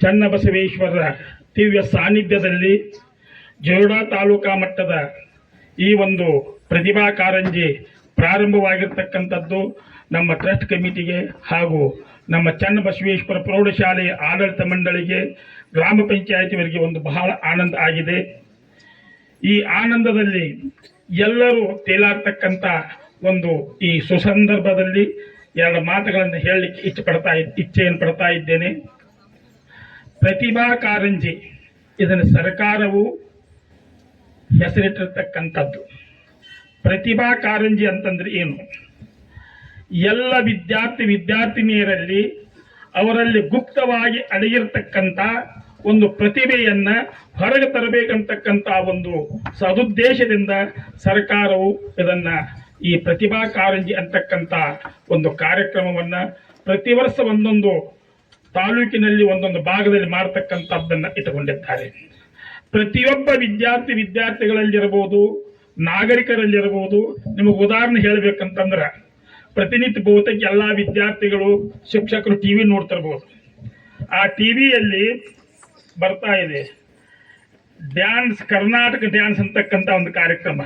ಚನ್ನಬಸವೇಶ್ವರರ ದಿವ್ಯ ಸಾನ್ನಿಧ್ಯದಲ್ಲಿ ಜೋಡಾ ತಾಲೂಕಾ ಮಟ್ಟದ ಈ ಒಂದು ಪ್ರತಿಭಾ ಕಾರಂಜಿ ಪ್ರಾರಂಭವಾಗಿರ್ತಕ್ಕಂಥದ್ದು ನಮ್ಮ ಟ್ರಸ್ಟ್ ಕಮಿಟಿಗೆ ಹಾಗೂ ನಮ್ಮ ಚನ್ನಬಸವೇಶ್ವರ ಪ್ರೌಢಶಾಲೆಯ ಆಡಳಿತ ಮಂಡಳಿಗೆ ಗ್ರಾಮ ಪಂಚಾಯತಿಯವರಿಗೆ ಒಂದು ಬಹಳ ಆನಂದ ಆಗಿದೆ. ಈ ಆನಂದದಲ್ಲಿ ಎಲ್ಲರೂ ತೇಲಾಡ್ತಕ್ಕಂಥ ಒಂದು ಈ ಸುಸಂದರ್ಭದಲ್ಲಿ ಎರಡು ಮಾತುಗಳನ್ನು ಹೇಳಲಿಕ್ಕೆ ಇಚ್ಛೆ ಪಡ್ತಾ ಇಚ್ಛೆಯನ್ನು ಪಡ್ತಾ ಇದ್ದೇನೆ. ಪ್ರತಿಭಾ ಕಾರಂಜಿ, ಇದನ್ನು ಸರ್ಕಾರವು ಹೆಸರಿಟ್ಟಿರ್ತಕ್ಕಂಥದ್ದು. ಪ್ರತಿಭಾ ಕಾರಂಜಿ ಅಂತಂದ್ರೆ ಏನು? ಎಲ್ಲ ವಿದ್ಯಾರ್ಥಿ ವಿದ್ಯಾರ್ಥಿನಿಯರಲ್ಲಿ ಅವರಲ್ಲಿ ಗುಪ್ತವಾಗಿ ಅಡಗಿರ್ತಕ್ಕಂಥ ಒಂದು ಪ್ರತಿಭೆಯನ್ನ ಹೊರಗೆ ತರಬೇಕಂತಕ್ಕಂಥ ಒಂದು ಸದುದ್ದೇಶದಿಂದ ಸರ್ಕಾರವು ಇದನ್ನ ಈ ಪ್ರತಿಭಾ ಕಾರಂಜಿ ಅಂತಕ್ಕಂಥ ಒಂದು ಕಾರ್ಯಕ್ರಮವನ್ನ ಪ್ರತಿ ವರ್ಷ ಒಂದೊಂದು ತಾಲೂಕಿನಲ್ಲಿ ಒಂದೊಂದು ಭಾಗದಲ್ಲಿ ಮಾಡತಕ್ಕಂಥದ್ದನ್ನ ಇಟ್ಟುಕೊಂಡಿದ್ದಾರೆ. ಪ್ರತಿಯೊಬ್ಬ ವಿದ್ಯಾರ್ಥಿ ವಿದ್ಯಾರ್ಥಿಗಳಲ್ಲಿರಬಹುದು, ನಾಗರಿಕರಲ್ಲಿರಬಹುದು, ನಿಮಗೆ ಉದಾಹರಣೆ ಹೇಳಬೇಕಂತಂದ್ರೆ ಪ್ರತಿನಿತ್ಯ ಬಹುತೇಕ ಎಲ್ಲಾ ವಿದ್ಯಾರ್ಥಿಗಳು ಶಿಕ್ಷಕರು ಟಿವಿ ನೋಡ್ತಿರ್ಬೋದು. ಆ ಟಿವಿಯಲ್ಲಿ ಬರ್ತಾ ಇದೆ. ಡ್ಯಾನ್ಸ್ ಕರ್ನಾಟಕ ಡ್ಯಾನ್ಸ್ ಅಂತಕ್ಕಂಥ ಒಂದು ಕಾರ್ಯಕ್ರಮ.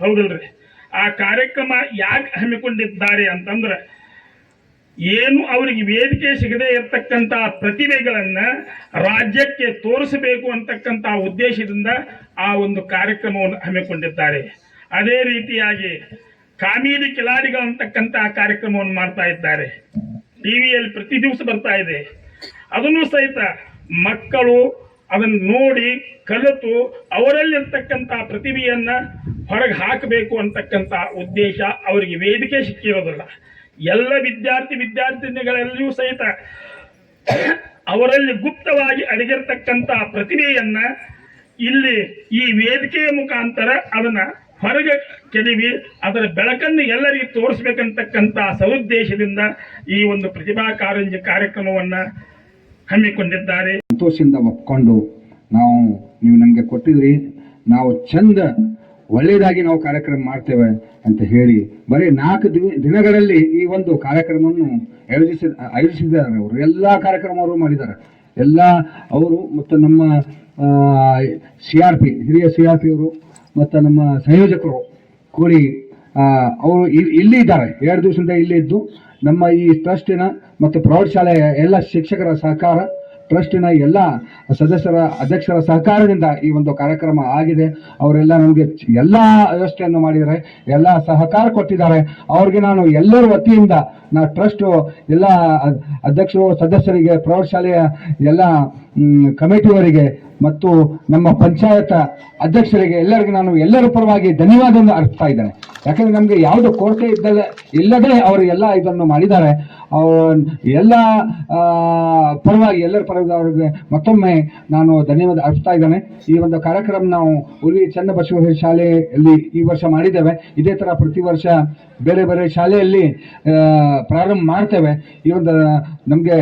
ಹೌದಲ್ರಿ? ಆ ಕಾರ್ಯಕ್ರಮ ಯಾಕೆ ಹಮ್ಮಿಕೊಂಡಿದ್ದಾರೆ ಅಂತಂದ್ರೆ, ಏನು ಅವರಿಗೆ ವೇದಿಕೆ ಸಿಗದೇ ಇರತಕ್ಕಂತ ಪ್ರತಿಭೆಗಳನ್ನು ರಾಜ್ಯಕ್ಕೆ ತೋರಿಸಬೇಕು ಅಂತಕ್ಕಂಥ ಉದ್ದೇಶದಿಂದ ಆ ಒಂದು ಕಾರ್ಯಕ್ರಮವನ್ನು ಹಮ್ಮಿಕೊಂಡಿದ್ದಾರೆ. ಅದೇ ರೀತಿಯಾಗಿ ಕಾಮಿಡಿ ಕಿಲಾಡಿಗಳಂತಕ್ಕಂತ ಕಾರ್ಯಕ್ರಮವನ್ನು ಮಾಡ್ತಾ ಇದ್ದಾರೆ. ಟಿವಿಯಲ್ಲಿ ಪ್ರತಿ ದಿವಸ ಬರ್ತಾ ಇದೆ. ಅದನ್ನು ಸಹಿತ ಮಕ್ಕಳು ಅದನ್ನು ನೋಡಿ ಕಲಿತು ಅವರಲ್ಲಿರ್ತಕ್ಕಂಥ ಪ್ರತಿಭೆಯನ್ನ ಹೊರಗೆ ಹಾಕಬೇಕು ಅಂತಕ್ಕಂಥ ಉದ್ದೇಶ ಅವರಿಗೆ ವೇದಿಕೆ ಸಿಕ್ಕಿರೋದಿಲ್ಲ ಎಲ್ಲ ವಿದ್ಯಾರ್ಥಿ ವಿದ್ಯಾರ್ಥಿನಿಗಳಲ್ಲಿಯೂ ಸಹಿತ ಅವರಲ್ಲಿ ಗುಪ್ತವಾಗಿ ಅಡಗಿರ್ತಕ್ಕಂಥ ಪ್ರತಿಭೆಯನ್ನ ಇಲ್ಲಿ ಈ ವೇದಿಕೆಯ ಮುಖಾಂತರ ಅದನ್ನ ಹೊರಗೆ ಕೆಡವಿ, ಅದರ ಬೆಳಕನ್ನು ಎಲ್ಲರಿಗೂ ತೋರಿಸ್ಬೇಕಂತಕ್ಕಂಥ ಸದುದ್ದೇಶದಿಂದ ಈ ಒಂದು ಪ್ರತಿಭಾ ಕಾರಂಜಿ ಕಾರ್ಯಕ್ರಮವನ್ನ ಹಮ್ಮಿಕೊಂಡಿದ್ದಾರೆ. ಸಂತೋಷದಿಂದ ಒಪ್ಕೊಂಡು ನಾವು, ನೀವು ನಮಗೆ ಕೊಟ್ಟಿದ್ರಿ. ನಾವು ಚಂದ ಒಳ್ಳೆಯದಾಗಿ ನಾವು ಕಾರ್ಯಕ್ರಮ ಮಾಡ್ತೇವೆ ಅಂತ ಹೇಳಿ, ಬರೀ ನಾಲ್ಕು ದಿನ, ದಿನಗಳಲ್ಲಿ ಈ ಒಂದು ಕಾರ್ಯಕ್ರಮವನ್ನು ಆಯೋಜಿಸಿ, ಆಯೋಜಿಸಿದ್ದಾರೆ ಅವರು. ಎಲ್ಲ ಕಾರ್ಯಕ್ರಮ ಅವರು ಮಾಡಿದ್ದಾರೆ. ಎಲ್ಲ ಅವರು ಮತ್ತು ನಮ್ಮ ಸಿ ಆರ್ ಪಿ, ಹಿರಿಯ ಸಿ ಆರ್ ಪಿ ಅವರು ಮತ್ತು ನಮ್ಮ ಸಂಯೋಜಕರು ಕೂಡಿ ಅವರು ಇಲ್ಲಿ ಇದ್ದಾರೆ ಎರಡು ದಿವಸದಿಂದ ಇಲ್ಲಿ ಇದ್ದು ನಮ್ಮ ಈ ಟ್ರಸ್ಟಿನ ಮತ್ತು ಪ್ರೌಢಶಾಲೆಯ ಎಲ್ಲ ಶಿಕ್ಷಕರ ಸಹಕಾರ, ಟ್ರಸ್ಟಿನ ಎಲ್ಲ ಸದಸ್ಯರ, ಅಧ್ಯಕ್ಷರ ಸಹಕಾರದಿಂದ ಈ ಒಂದು ಕಾರ್ಯಕ್ರಮ ಆಗಿದೆ. ಅವರೆಲ್ಲ ನಮಗೆ ಎಲ್ಲ ವ್ಯವಸ್ಥೆಯನ್ನು ಮಾಡಿದ್ದಾರೆ. ಎಲ್ಲ ಸಹಕಾರ ಕೊಟ್ಟಿದ್ದಾರೆ. ಅವ್ರಿಗೆ ನಾನು ಎಲ್ಲರ ವತಿಯಿಂದ ನಾ ಟ್ರಸ್ಟ್ ಎಲ್ಲ ಅಧ್ಯಕ್ಷರು, ಸದಸ್ಯರಿಗೆ ಪ್ರೌಢಶಾಲೆಯ ಎಲ್ಲ ಕಮಿಟಿಯವರಿಗೆ ಮತ್ತು ನಮ್ಮ ಪಂಚಾಯತ್ ಅಧ್ಯಕ್ಷರಿಗೆ ಎಲ್ಲರಿಗೂ ನಾನು ಎಲ್ಲರ ಪರವಾಗಿ ಧನ್ಯವಾದವನ್ನು ಅರ್ಪಿಸ್ತಾ ಇದ್ದೇನೆ. ಯಾಕಂದ್ರೆ ನಮಗೆ ಯಾವುದು ಕೊರತೆ ಇದ್ದಲ್ಲ, ಇಲ್ಲದೆ ಅವರು ಎಲ್ಲ ಇದನ್ನು ಮಾಡಿದ್ದಾರೆ. ಎಲ್ಲ ಪರವಾಗಿ ಎಲ್ಲರ ಪರವಾಗಿ ಅವರಿಗೆ ಮತ್ತೊಮ್ಮೆ ನಾನು ಧನ್ಯವಾದ ಅರ್ಪಿಸ್ತಾ ಇದ್ದೇನೆ. ಈ ಒಂದು ಕಾರ್ಯಕ್ರಮ ನಾವು ಉರಿ ಚನ್ನಬಸವೇಶ್ವರ ಶಾಲೆಯಲ್ಲಿ ಈ ವರ್ಷ ಮಾಡಿದ್ದೇವೆ. ಇದೇ ತರ ಪ್ರತಿ ವರ್ಷ ಬೇರೆ ಬೇರೆ ಶಾಲೆಯಲ್ಲಿ ಪ್ರಾರಂಭ ಮಾಡ್ತೇವೆ. ಈ ಒಂದು ನಮಗೆ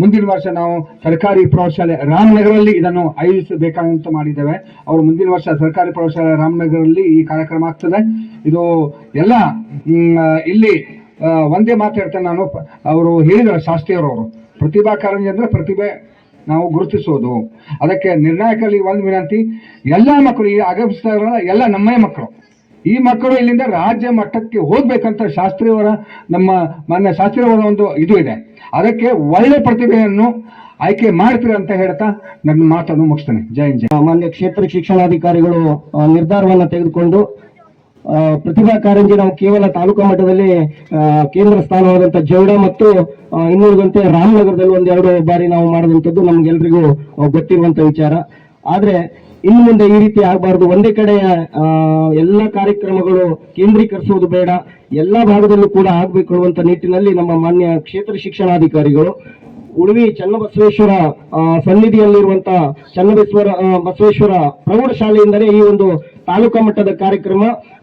ಮುಂದಿನ ವರ್ಷ ನಾವು ಸರ್ಕಾರಿ ಪ್ರೌಢಶಾಲೆ ರಾಮನಗರಲ್ಲಿ ಇದನ್ನು ಆಯೋಜಿಸಬೇಕಂತ ಮಾಡಿದ್ದೇವೆ. ಅವರು ಮುಂದಿನ ವರ್ಷ ಸರ್ಕಾರಿ ಪ್ರೌಢಶಾಲೆ ರಾಮನಗರಲ್ಲಿ ಈ ಕಾರ್ಯಕ್ರಮ ಆಗ್ತದೆ. ಇದು ಎಲ್ಲ ಇಲ್ಲಿ ಒಂದೇ ಮಾತಾಡ್ತೇನೆ ನಾನು. ಅವರು ಹೇಳಿದ್ದಾರೆ ಶಾಸ್ತ್ರಿಯವರು ಪ್ರತಿಭಾ ಕಾರಂಜಿ ಅಂದರೆ ಪ್ರತಿಭೆ ನಾವು ಗುರುತಿಸೋದು. ಅದಕ್ಕೆ ನಿರ್ಣಾಯಕಲ್ಲಿ ಒಂದು ವಿನಂತಿ, ಎಲ್ಲ ಮಕ್ಕಳು ಈ ಆಗಮಿಸ್ತಾ ಇರೋ ಎಲ್ಲ ನಮ್ಮೇ ಮಕ್ಕಳು. ಈ ಮಕ್ಕಳು ಇಲ್ಲಿಂದ ರಾಜ್ಯ ಮಟ್ಟಕ್ಕೆ ಹೋಗ್ಬೇಕಂತ ಶಾಸ್ತ್ರಿಯವರ, ನಮ್ಮ ಮಾನ್ಯ ಶಾಸ್ತ್ರಿಯವರ ಒಂದು ಇದು ಇದೆ. ಅದಕ್ಕೆ ಒಳ್ಳೆ ಪ್ರತಿಭೆಯನ್ನು ಆಯ್ಕೆ ಮಾಡ್ತೀರ ಅಂತ ಹೇಳ್ತಾ ನನ್ನ ಮಾತನ್ನು ಮುಗಿಸ್ತೇನೆ. ಜೈನ್ ಜೈ ಮಾನ್ಯ ಕ್ಷೇತ್ರ ಶಿಕ್ಷಣಾಧಿಕಾರಿಗಳು ನಿರ್ಧಾರವನ್ನು ತೆಗೆದುಕೊಂಡು ಪ್ರತಿಭಾ ಕಾರಂಜಿ ನಾವು ಕೇವಲ ತಾಲೂಕು ಮಟ್ಟದಲ್ಲಿ ಕೇಂದ್ರ ಸ್ಥಾನವಾದಂತ ಜೌಡ ಮತ್ತು ಇನ್ನುಳಿದಂತೆ ರಾಮನಗರದಲ್ಲಿ ಒಂದೆರಡು ಬಾರಿ ನಾವು ಮಾಡಿದಂಥದ್ದು ನಮ್ಗೆಲ್ರಿಗೂ ಗೊತ್ತಿರುವಂತ ವಿಚಾರ. ಆದ್ರೆ ಇನ್ನು ಮುಂದೆ ಈ ರೀತಿ ಆಗಬಾರ್ದು. ಒಂದೇ ಕಡೆ ಎಲ್ಲ ಕಾರ್ಯಕ್ರಮಗಳು ಕೇಂದ್ರೀಕರಿಸುವುದು ಬೇಡ. ಎಲ್ಲ ಭಾಗದಲ್ಲೂ ಕೂಡ ಆಗಬೇಕು ಅನ್ನುವಂತ ನಿಟ್ಟಿನಲ್ಲಿ ನಮ್ಮ ಮಾನ್ಯ ಕ್ಷೇತ್ರ ಶಿಕ್ಷಣಾಧಿಕಾರಿಗಳು ಉಳುವಿ ಚನ್ನಬಸವೇಶ್ವರ ಸನ್ನಿಧಿಯಲ್ಲಿರುವಂತಹ ಚನ್ನಬಸವರ ಆ, ಬಸವೇಶ್ವರ ಪ್ರೌಢಶಾಲೆಯಿಂದಲೇ ಈ ಒಂದು ತಾಲೂಕಾ ಮಟ್ಟದ ಕಾರ್ಯಕ್ರಮ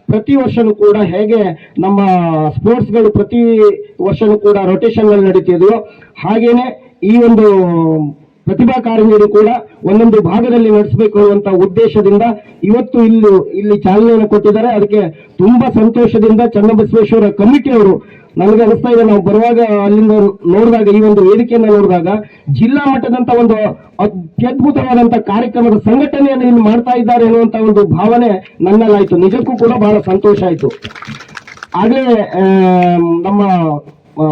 ಪ್ರತಿ ವರ್ಷನೂ ಕೂಡ ಹೇಗೆ ನಮ್ಮ ಸ್ಪೋರ್ಟ್ಸ್ಗಳು ಪ್ರತಿ ವರ್ಷನೂ ಕೂಡ ರೊಟೇಷನ್ನಲ್ಲಿ ನಡೀತಿದ್ವು ಹಾಗೇನೆ ಈ ಒಂದು ಪ್ರತಿಭಾ ಕಾರಂಜಿಯನ್ನು ಕೂಡ ಒಂದೊಂದು ಭಾಗದಲ್ಲಿ ನಡೆಸಬೇಕು ಅನ್ನುವಂತ ಉದ್ದೇಶದಿಂದ ಇವತ್ತು ಇಲ್ಲಿ ಇಲ್ಲಿ ಚಾಲನೆಯನ್ನು ಕೊಟ್ಟಿದ್ದಾರೆ. ಅದಕ್ಕೆ ತುಂಬಾ ಸಂತೋಷದಿಂದ ಚನ್ನಬಸವೇಶ್ವರ ಕಮಿಟಿಯವರು ನನಗೆ ಅನಿಸ್ತಾ ಇದೆ, ನಾವು ಬರುವಾಗ ಅಲ್ಲಿಂದ ನೋಡಿದಾಗ, ಈ ಒಂದು ವೇದಿಕೆಯನ್ನು ನೋಡಿದಾಗ ಜಿಲ್ಲಾ ಮಟ್ಟದಂತ ಒಂದು ಅತ್ಯದ್ಭುತವಾದಂತ ಕಾರ್ಯಕ್ರಮದ ಸಂಘಟನೆಯನ್ನು ಇಲ್ಲಿ ಮಾಡ್ತಾ ಇದ್ದಾರೆ ಅನ್ನುವಂತ ಒಂದು ಭಾವನೆ ನನ್ನಲ್ಲಾಯ್ತು. ನಿಜಕ್ಕೂ ಕೂಡ ಬಹಳ ಸಂತೋಷ ಆಯ್ತು. ಆಗ್ಲೇ ನಮ್ಮ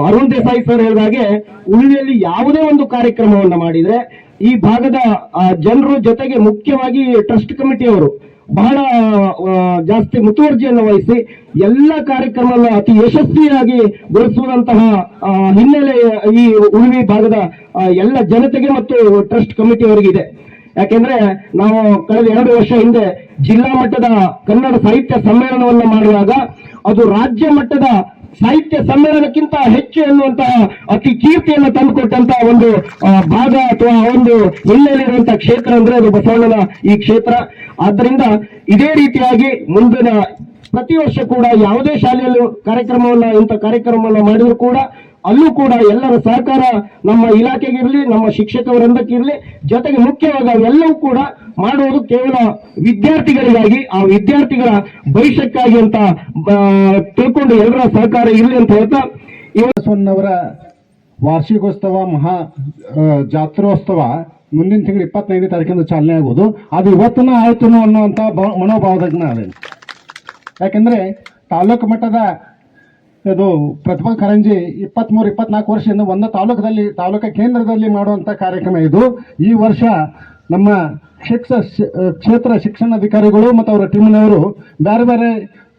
ಅರುಣ್ ದೇಸಾಯಿ ಸರ್ ಹೇಳಿದಾಗೆ ಉಳಿಯಲ್ಲಿ ಯಾವುದೇ ಒಂದು ಕಾರ್ಯಕ್ರಮವನ್ನ ಮಾಡಿದ್ರೆ ಈ ಭಾಗದ ಜನರು ಜೊತೆಗೆ ಮುಖ್ಯವಾಗಿ ಟ್ರಸ್ಟ್ ಕಮಿಟಿಯವರು ಬಹಳ ಜಾಸ್ತಿ ಮುತುವರ್ಜಿಯನ್ನು ವಹಿಸಿ ಎಲ್ಲ ಕಾರ್ಯಕ್ರಮವನ್ನು ಅತಿ ಯಶಸ್ವಿಯಾಗಿ ಬಳಸುವಂತಹ ಹಿನ್ನೆಲೆ, ಈ ಉಳಿವಿ ಭಾಗದ ಎಲ್ಲ ಜನತೆಗೆ ಮತ್ತು ಟ್ರಸ್ಟ್ ಕಮಿಟಿಯವರಿಗಿದೆ ಯಾಕೆಂದ್ರೆ ನಾವು ಕಳೆದ ಎರಡು ವರ್ಷ ಹಿಂದೆ ಜಿಲ್ಲಾ ಮಟ್ಟದ ಕನ್ನಡ ಸಾಹಿತ್ಯ ಸಮ್ಮೇಳನವನ್ನು ಮಾಡುವಾಗ ಅದು ರಾಜ್ಯ ಮಟ್ಟದ ಸಾಹಿತ್ಯ ಸಮ್ಮೇಳನಕ್ಕಿಂತ ಹೆಚ್ಚು ಎನ್ನುವಂತಹ ಅತಿ ಕೀರ್ತಿಯನ್ನು ತಂದುಕೊಟ್ಟಂತಹ ಒಂದು ಭಾಗ ಅಥವಾ ಒಂದು ಹಿನ್ನೆಲೆಯಿರುವಂತಹ ಕ್ಷೇತ್ರ ಅಂದ್ರೆ ಅದು ಬಸವಣ್ಣನ ಈ ಕ್ಷೇತ್ರ. ಆದ್ದರಿಂದ ಇದೇ ರೀತಿಯಾಗಿ ಮುಂದಿನ ಪ್ರತಿ ವರ್ಷ ಕೂಡ ಯಾವುದೇ ಶಾಲೆಯಲ್ಲೂ ಕಾರ್ಯಕ್ರಮವನ್ನ, ಇಂಥ ಕಾರ್ಯಕ್ರಮವನ್ನ ಮಾಡಿದ್ರು ಕೂಡ ಅಲ್ಲೂ ಕೂಡ ಎಲ್ಲರ ಸಹಕಾರ ನಮ್ಮ ಇಲಾಖೆಗಿರಲಿ, ನಮ್ಮ ಶಿಕ್ಷಕ ವೃಂದಕ್ಕಿರಲಿ, ಜೊತೆಗೆ ಮುಖ್ಯವಾಗಿ ಅವೆಲ್ಲವೂ ಕೂಡ ಮಾಡುವುದು ಕೇವಲ ವಿದ್ಯಾರ್ಥಿಗಳಿಗಾಗಿ, ಆ ವಿದ್ಯಾರ್ಥಿಗಳ ಭವಿಷ್ಯಕ್ಕಾಗಿ ಅಂತ ತಿಳ್ಕೊಂಡು ಎಲ್ಲರ ಸಹಕಾರ ಇರಲಿ ಅಂತ ಹೇಳ್ತಾ ಇವರ ವಾರ್ಷಿಕೋತ್ಸವ ಮಹಾ ಜಾತ್ರೋತ್ಸವ ಮುಂದಿನ ತಿಂಗಳು ಇಪ್ಪತ್ತೈದನೇ ತಾರೀಕಿಂದ ಚಾಲನೆ ಆಗೋದು. ಅದು ಇವತ್ತನ ಆಯ್ತು ಅನ್ನುವಂಥ ಮನೋಭಾವದಾಗ ನಾವೇನು ಯಾಕೆಂದ್ರೆ ತಾಲೂಕು ಮಟ್ಟದ ಇದು ಪ್ರತಿಭಾ ಕಾರಂಜಿ ಇಪ್ಪತ್ಮೂರು, ಇಪ್ಪತ್ನಾಲ್ಕು ವರ್ಷದಿಂದ ಒಂದು ತಾಲೂಕದಲ್ಲಿ, ತಾಲೂಕು ಕೇಂದ್ರದಲ್ಲಿ ಮಾಡುವಂಥ ಕಾರ್ಯಕ್ರಮ ಇದು. ಈ ವರ್ಷ ನಮ್ಮ ಶಿಕ್ಷ ಕ್ಷೇತ್ರ ಶಿಕ್ಷಣಾಧಿಕಾರಿಗಳು ಮತ್ತು ಅವರ ಟೀಮ್ನವರು ಬೇರೆ ಬೇರೆ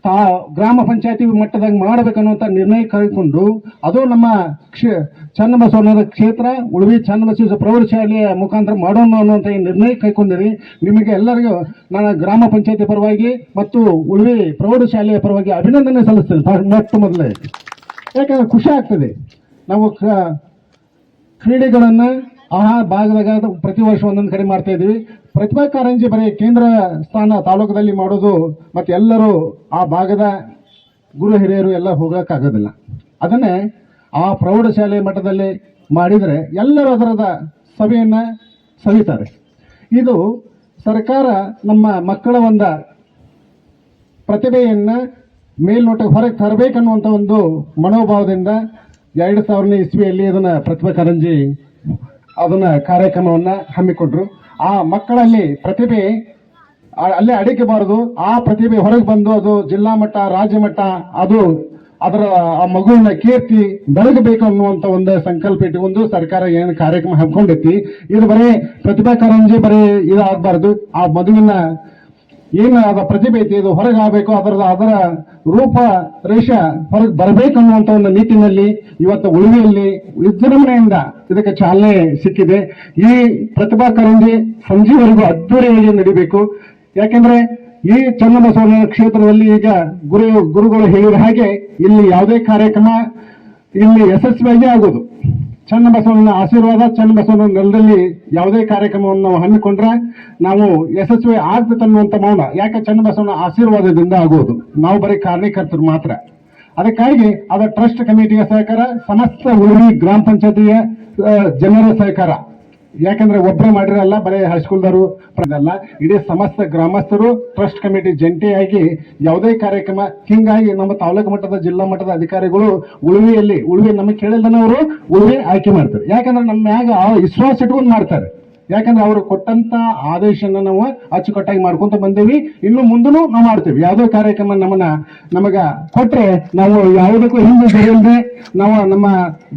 ತಾ ಗ್ರಾಮ ಪಂಚಾಯತಿ ಮಟ್ಟದಾಗ ಮಾಡಬೇಕನ್ನುವಂಥ ನಿರ್ಣಯ ಕೈಗೊಂಡು ಅದು ನಮ್ಮ ಕ್ಷೇ ಚನ್ನಬಸವಣ್ಣನ ಕ್ಷೇತ್ರ, ಉಳುವಿ ಚನ್ನಬಸವ ಪ್ರೌಢಶಾಲೆಯ ಮುಖಾಂತರ ಮಾಡೋಣ ಅನ್ನುವಂಥ ಈ ನಿರ್ಣಯ ಕೈಗೊಂಡಿರಿ. ನಿಮಗೆ ಎಲ್ಲರಿಗೂ ನಾನು ಗ್ರಾಮ ಪಂಚಾಯತಿ ಪರವಾಗಿ ಮತ್ತು ಉಳುವಿ ಪ್ರೌಢಶಾಲೆಯ ಪರವಾಗಿ ಅಭಿನಂದನೆ ಸಲ್ಲಿಸ್ತೇನೆ ಮೊಟ್ಟ ಮೊದಲೇ. ಯಾಕಂದರೆ ಖುಷಿ ಆಗ್ತದೆ. ನಾವು ಕ್ರೀಡೆಗಳನ್ನು ಆ ಭಾಗದಾಗ ಪ್ರತಿ ವರ್ಷ ಒಂದೊಂದು ಕಡೆ ಮಾಡ್ತಾ ಇದ್ವಿ. ಪ್ರತಿಭಾ ಕಾರಂಜಿ ಬರೀ ಕೇಂದ್ರ ಸ್ಥಾನ ತಾಲೂಕದಲ್ಲಿ ಮಾಡೋದು, ಮತ್ತು ಎಲ್ಲರೂ ಆ ಭಾಗದ ಗುರು ಹಿರಿಯರು ಎಲ್ಲ ಹೋಗೋಕ್ಕಾಗೋದಿಲ್ಲ ಅದನ್ನೇ ಆ ಪ್ರೌಢಶಾಲೆ ಮಟ್ಟದಲ್ಲಿ ಮಾಡಿದರೆ ಎಲ್ಲರೂ ಅದರದ ಸಭೆಯನ್ನು ಸವಿತಾರೆ. ಇದು ಸರ್ಕಾರ ನಮ್ಮ ಮಕ್ಕಳ ಒಂದು ಪ್ರತಿಭೆಯನ್ನು ಮೇಲ್ನೋಟಕ್ಕೆ ಹೊರಗೆ ತರಬೇಕನ್ನುವಂಥ ಒಂದು ಮನೋಭಾವದಿಂದ ಎರಡು ಸಾವಿರನೇ ಇಸ್ವಿಯಲ್ಲಿ ಅದನ್ನು ಪ್ರತಿಭಾ ಕಾರಂಜಿ ಅದನ್ನ ಕಾರ್ಯಕ್ರಮವನ್ನು ಹಮ್ಮಿಕೊಂಡ್ರು ಆ ಮಕ್ಕಳಲ್ಲಿ ಪ್ರತಿಭೆ ಅಲ್ಲೇ ಅಡಗಿಬಾರದು ಆ ಪ್ರತಿಭೆ ಹೊರಗೆ ಬಂದು ಅದು ಜಿಲ್ಲಾ ಮಟ್ಟ, ರಾಜ್ಯ ಮಟ್ಟ, ಅದು ಅದರ ಆ ಮಗುವಿನ ಕೀರ್ತಿ ಬೆಳಗಬೇಕು ಅನ್ನುವಂಥ ಒಂದು ಸಂಕಲ್ಪ ಇಟ್ಟುಕೊಂಡು ಸರ್ಕಾರ ಏನು ಕಾರ್ಯಕ್ರಮ ಹಮ್ಮಿಕೊಂಡೈತಿ ಇದು ಬರೀ ಪ್ರತಿಭಾ ಕಾರಂಜಿ ಬರೀ ಇದಾಗಬಾರ್ದು. ಆ ಮಗುವಿನ ಏನು ಅದರ ಪ್ರತಿಭೆ ಐತಿ ಇದು ಹೊರಗೆ ಆಗಬೇಕು ಅದರ ಅದರ ರೂಪ, ರೇಷ ಹೊರಗೆ ಬರಬೇಕು ಅನ್ನುವಂಥ ಒಂದು ನಿಟ್ಟಿನಲ್ಲಿ ಇವತ್ತು ಉಳುವೆಯಲ್ಲಿ ವಿಜೃಂಭಣೆಯಿಂದ ಇದಕ್ಕೆ ಚಾಲನೆ ಸಿಕ್ಕಿದೆ. ಈ ಪ್ರತಿಭಾ ಕಾರಂಜಿ ಸಂಜೆವರೆಗೂ ಅದ್ದೂರಿಯಾಗಿ ನಡಿಬೇಕು. ಯಾಕೆಂದ್ರೆ ಈ ಚನ್ನಬಸವನ ಕ್ಷೇತ್ರದಲ್ಲಿ ಈಗ ಗುರು ಗುರುಗಳು ಹೇಳಿದ ಹಾಗೆ ಇಲ್ಲಿ ಯಾವುದೇ ಕಾರ್ಯಕ್ರಮ ಇಲ್ಲಿ ಯಶಸ್ವಿಯಾಗಿ ಆಗೋದು. ಚನ್ನಬಸವನ ಆಶೀರ್ವಾದ, ಚನ್ನಬಸವನ ನೆಲದಲ್ಲಿ ಯಾವುದೇ ಕಾರ್ಯಕ್ರಮವನ್ನು ನಾವು ಹಮ್ಮಿಕೊಂಡ್ರೆ ನಾವು ಯಶಸ್ವಿ ಆಗ್ಬೇಕು ಅನ್ನುವಂಥ ಮೌನ. ಯಾಕೆ ಚನ್ನಬಸವನ ಆಶೀರ್ವಾದದಿಂದ ಆಗುವುದು ನಾವು ಬರೀ ಕಾರಣೀಕರ್ತರು ಮಾತ್ರ. ಅದಕ್ಕಾಗಿ ಅದರ ಟ್ರಸ್ಟ್ ಕಮಿಟಿಯ ಸಹಕಾರ, ಸಮಸ್ತ ಉಳಿವಿ ಗ್ರಾಮ ಪಂಚಾಯತಿಯ ಜನರ ಸಹಕಾರ. ಯಾಕಂದ್ರೆ ಒಬ್ಬರೇ ಮಾಡಿರಲ್ಲ ಬರೀ ಹೈಸ್ಕೂಲ್ದವರು ಅಲ್ಲ ಇಡೀ ಸಮಸ್ತ ಗ್ರಾಮಸ್ಥರು ಟ್ರಸ್ಟ್ ಕಮಿಟಿ ಜಂಟಿಯಾಗಿ ಯಾವುದೇ ಕಾರ್ಯಕ್ರಮ, ಹಿಂಗಾಗಿ ನಮ್ಮ ತಾಲೂಕು ಮಟ್ಟದ, ಜಿಲ್ಲಾ ಮಟ್ಟದ ಅಧಿಕಾರಿಗಳು ಉಳುವಿಯಲ್ಲಿ, ಉಳುವಿ ನಮಗೆ ಅವರು ಉಳುವಿ ಆಯ್ಕೆ ಮಾಡ್ತಾರೆ. ಯಾಕಂದ್ರೆ ನಮ್ಮ ಮ್ಯಾಗ ವಿಶ್ವಾಸ ಇಟ್ಕೊಂಡು ಮಾಡ್ತಾರೆ. ಯಾಕಂದ್ರೆ ಅವರು ಕೊಟ್ಟಂತ ಆದೇಶನ ನಾವು ಅಚ್ಚುಕಟ್ಟಾಗಿ ಮಾಡ್ಕೊಂತ ಬಂದೇವಿ. ಇನ್ನು ಮುಂದೂ ನಾವು ಮಾಡ್ತೇವೆ. ಯಾವುದೇ ಕಾರ್ಯಕ್ರಮ ನಮ್ಮನ್ನ ನಮಗ ಕೊಟ್ರೆ ನಾವು ಯಾವುದಕ್ಕೂ ಹಿಂದೆ ಬರೆಯಲ್ದೆ ನಾವು ನಮ್ಮ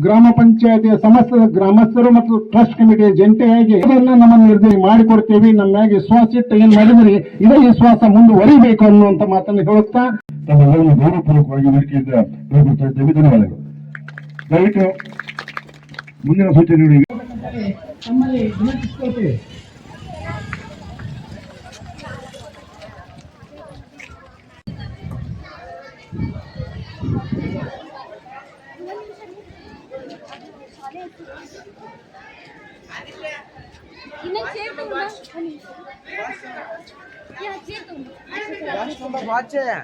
ಗ್ರಾಮ ಪಂಚಾಯತಿಯ ಸಮಸ್ತ ಗ್ರಾಮಸ್ಥರು ಮತ್ತು ಟ್ರಸ್ಟ್ ಕಮಿಟಿಯ ಜಂಟಿಯಾಗಿ ಇದನ್ನ ನಮ್ಮ ನಿರ್ಧಾರ ಮಾಡಿಕೊಡ್ತೇವೆ. ನಮ್ಮ ಮ್ಯಾಗ ವಿಶ್ವಾಸ ಇಟ್ಟು ಏನ್ ಮಾಡಿದ್ರಿ ಇದೇ ವಿಶ್ವಾಸ ಮುಂದುವರಿಬೇಕು ಅನ್ನುವಂತ ಮಾತನ್ನು ಹೇಳುತ್ತಾ ತಮ್ಮೆಲ್ಲರಿಗೂ ಗೌರವಪೂರ್ವಕವಾಗಿ 문제가 발전을 한마디 문제 짓고 이는 제일 좋은 맛 ವೇದಿಕೆಯಿಂದ ಹೇಳ್ಕೊಡ್ತಾ ಇದ್ದೇವೆ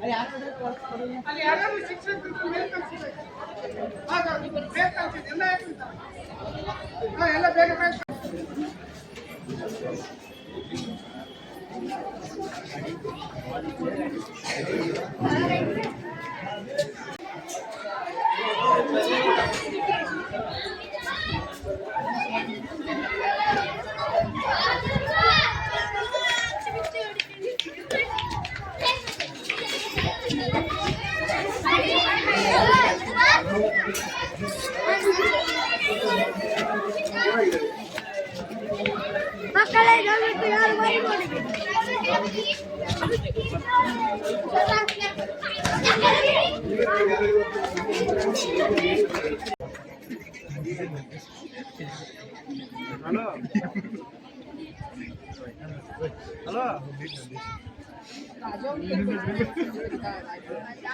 ಧನ್ಯವಾದಗಳು ದಯವಿಟ್ಟು ಮುಂದಿನ ಸೂಚನೆ ನೀಡಿ ಇನ್ನೊಂದು ಚೇರ್ ತಗೊಂಬಾ. ಯಾ, ಚೇರ್ ತಗೊಂಬಾ. ಮಕ್ಕಳೇ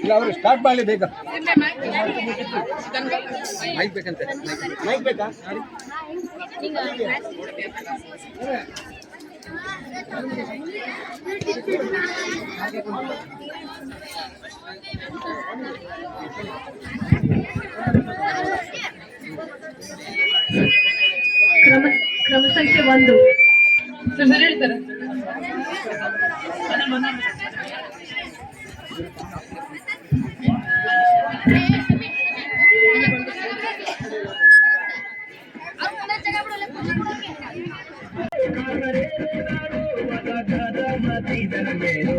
ಇಲ್ಲ ಅವರು ಸ್ಟಾರ್ಟ್ ಮಾಡಲಿ ಬೇಗ. ಮೈಕ್ ಬೇಕಂತೆ. ಮೈಕ್ ಬೇಕಾ? ಕ್ರಮ ಕ್ರಮ ಸಂಖ್ಯೆ ಒಂದು. ಹೇಳ್ತಾರೆ. మేరో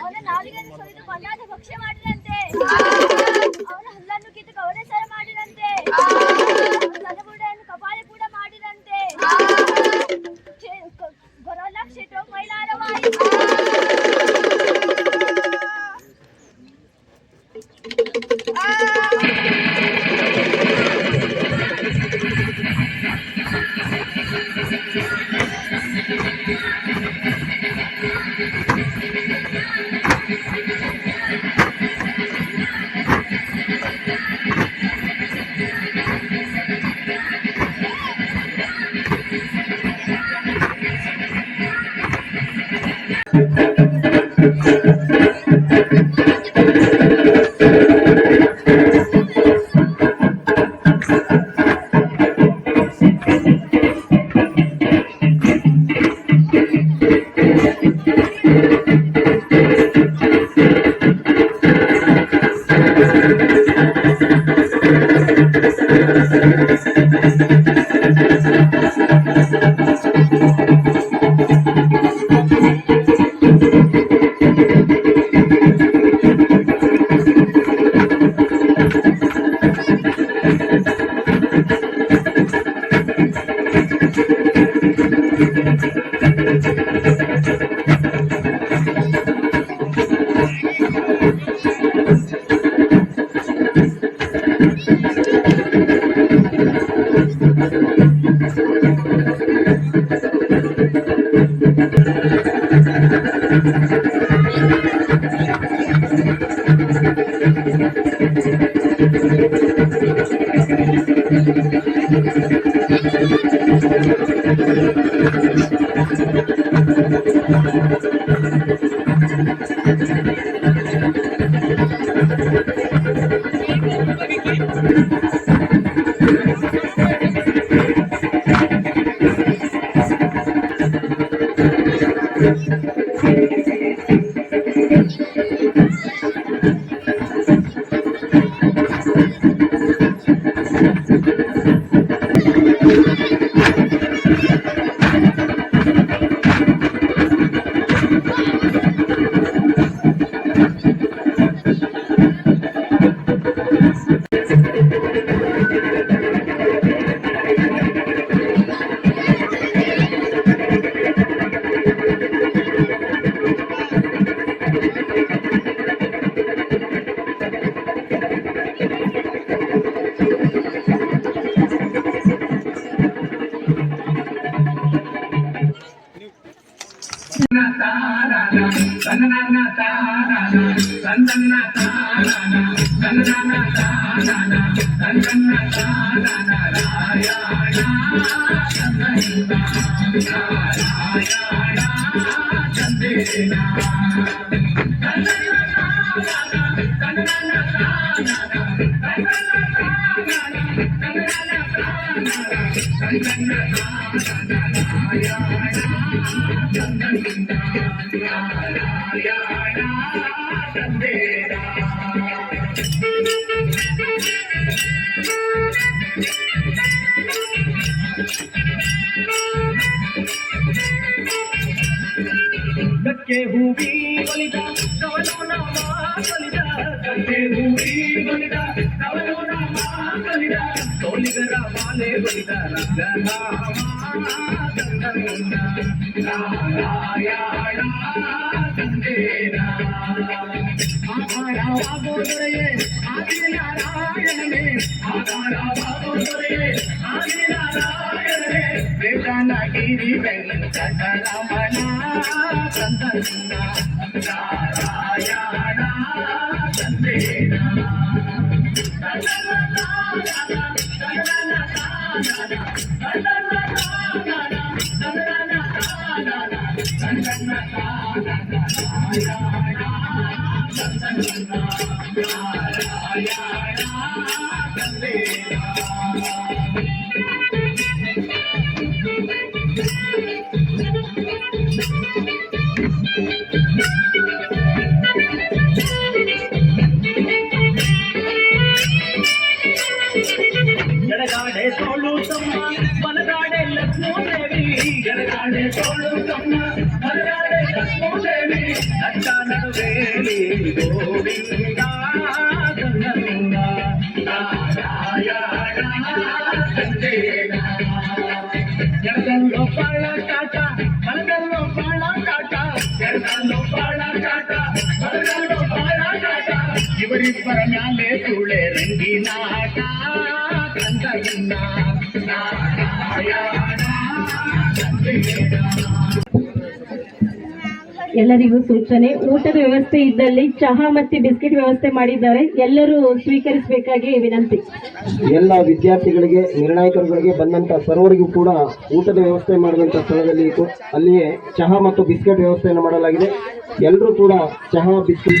ಅವನ ನಾಲಿಗೆಯನ್ನು ಸೊಯ್ದು ಮಣ್ಣಾದ ಭಕ್ಷ್ಯ ಮಾಡಿದಂತೆ తారానా కన్ననా తారానా కన్ననా తారానా కన్ననా తారానా కన్ననా తారానా ये भूमि बलिदा नवलो नामा बलिदा ये भूमि बलिदा नवलो नामा बलिदा तोलिगरा माले बलिदा रंगना हमारा रंगना नारायण संदेना हमारा बाबू रे आदि नारायण में हमारा बाबू గిరి వెంకటరమణ సందన నారాయణ సందేన నారాయణ సందేన Gracias. ಎಲ್ಲರಿಗೂ ಸೂಚನೆ. ಊಟದ ವ್ಯವಸ್ಥೆ ಇದ್ದಲ್ಲಿ ಚಹಾ ಮತ್ತೆ ಬಿಸ್ಕೆಟ್ ವ್ಯವಸ್ಥೆ ಮಾಡಿದ್ದಾರೆ. ಎಲ್ಲರೂ ಸ್ವೀಕರಿಸಬೇಕಾಗಿ ವಿನಂತಿ. ಎಲ್ಲ ವಿದ್ಯಾರ್ಥಿಗಳಿಗೆ ನಿರ್ಣಾಯಕರುಗಳಿಗೆ ಬಂದಂತ ಸರ್ವರಿಗೂ ಕೂಡ ಊಟದ ವ್ಯವಸ್ಥೆ ಮಾಡಿದಂತ ಸ್ಥಳದಲ್ಲಿ ಇತ್ತು ಅಲ್ಲಿಯೇ ಚಹಾ ಮತ್ತು ಬಿಸ್ಕೆಟ್ ವ್ಯವಸ್ಥೆಯನ್ನು ಮಾಡಲಾಗಿದೆ. ಎಲ್ಲರೂ ಕೂಡ ಚಹಾ ಬಿಸ್ಕೆಟ್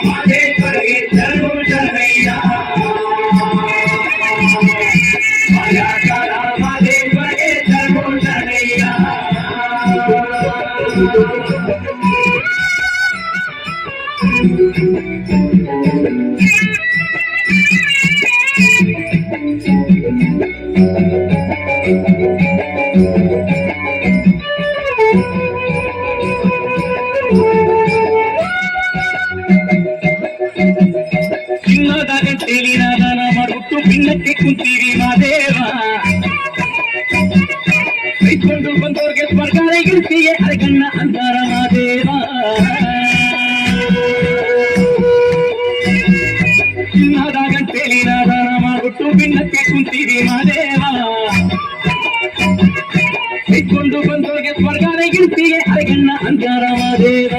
ಕೈಕೊಂಡು ಬಂದೋಗೆ ಸ್ವರ್ಗಾರ ಗಿರ್ತಿಗೆ ಅರಗಣ್ಣ ಅಂತಾರ ಮಾದೇವ